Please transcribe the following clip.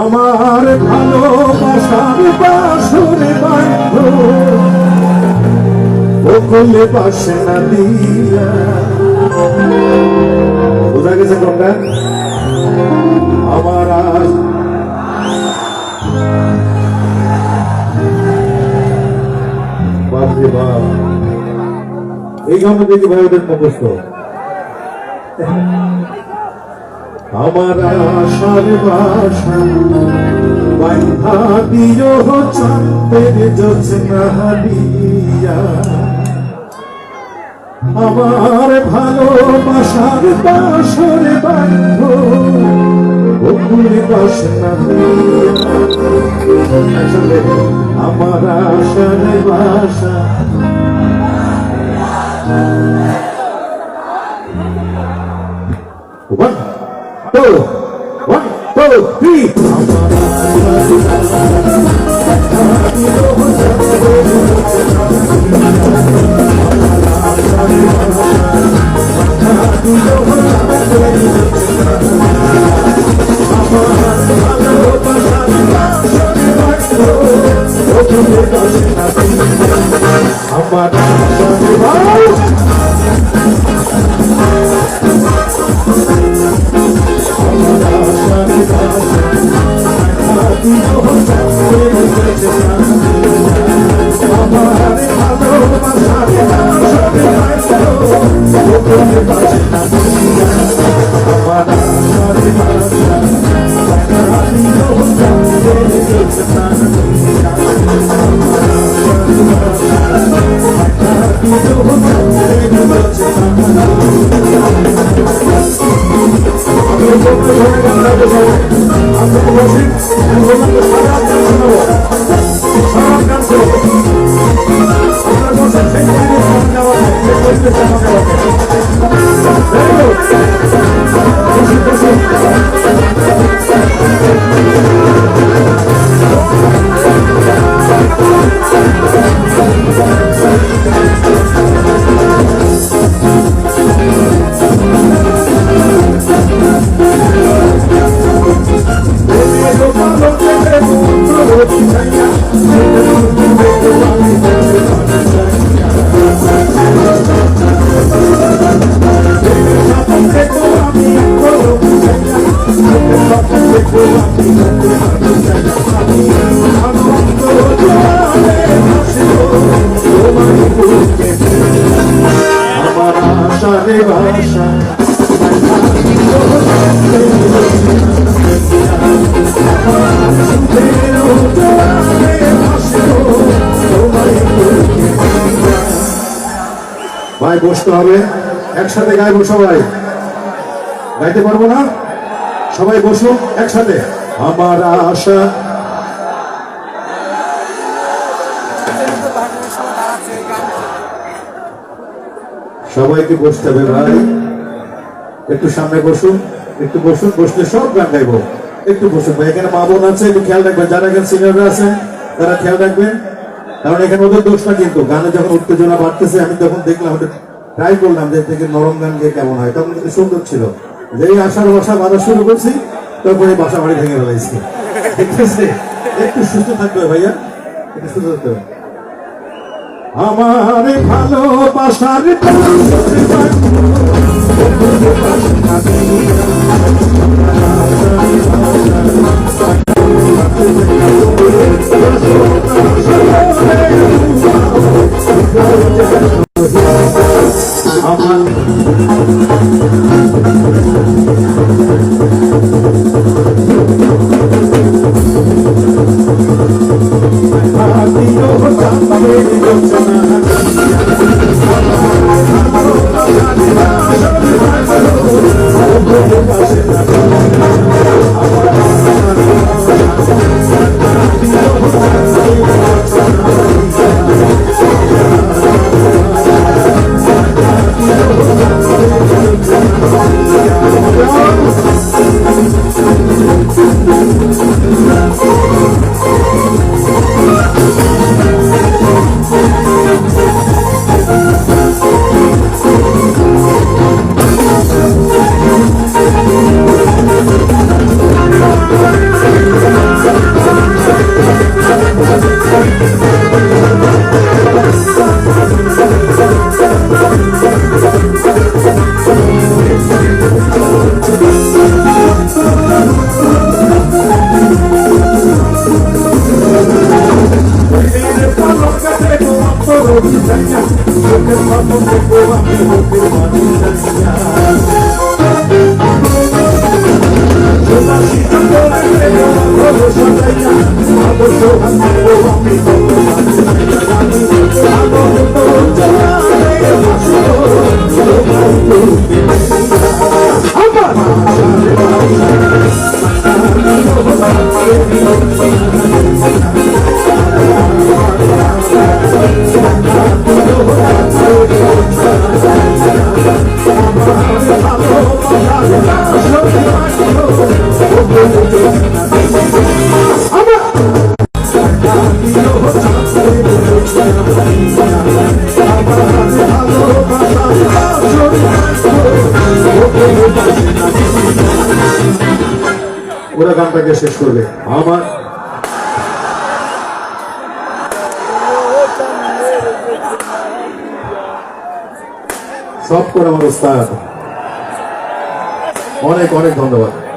আমার ভালোবাসার বাসরে বান্ধ বকুলে পাশে না দিয়া। বোঝা গেছে কোনটা আমার বাপ এই গানটা দেখি ভাই ওদের মুখস্থ আমার আশার বাসা বান্ধা ভালোবাসার বাসর বান্ধ বকুল বাসনা আমার আশার বাসা three. আমার আমার I'm respetar ভাই বসতে হবে। একসাথে গাইবো সবাই। গাইতে পারব না? সবাই বসুন একসাথে। আমার আশা সবাইকে বসতে হবে ভাই। একটু সামনে বসুন, একটু বসুন, বসলে সব গান গাইবো। একটু বসুন ভাই, এখানে মা বোন আছে, একটু খেয়াল রাখবেন, যারা এখানে সিনিয়ররা আছে তারা খেয়াল রাখবেন। কারণ এখানে ওদের দোষ না কিন্তু। গানে যখন উত্তেজনা বাড়তেছে, আমি তখন দেখলাম ট্রাই করলাম যে থেকে নরম গান গিয়ে কেমন হয়। তখন কিন্তু সুন্দর ছিল। যেই আশার বাসা বাঁধা শুরু করছি, তারপরে বাসা বাড়ি ভেঙে ফেলাইছি। একটু সুস্থ থাকবে ভাইয়া? একটু সুস্থ থাকতে আমার ভালোবাসার আমার que el papo se que. ওরা গানটাকে শেষ করবে। আমার সব করে আমার ওস্তাদ অনেক অনেক ধন্যবাদ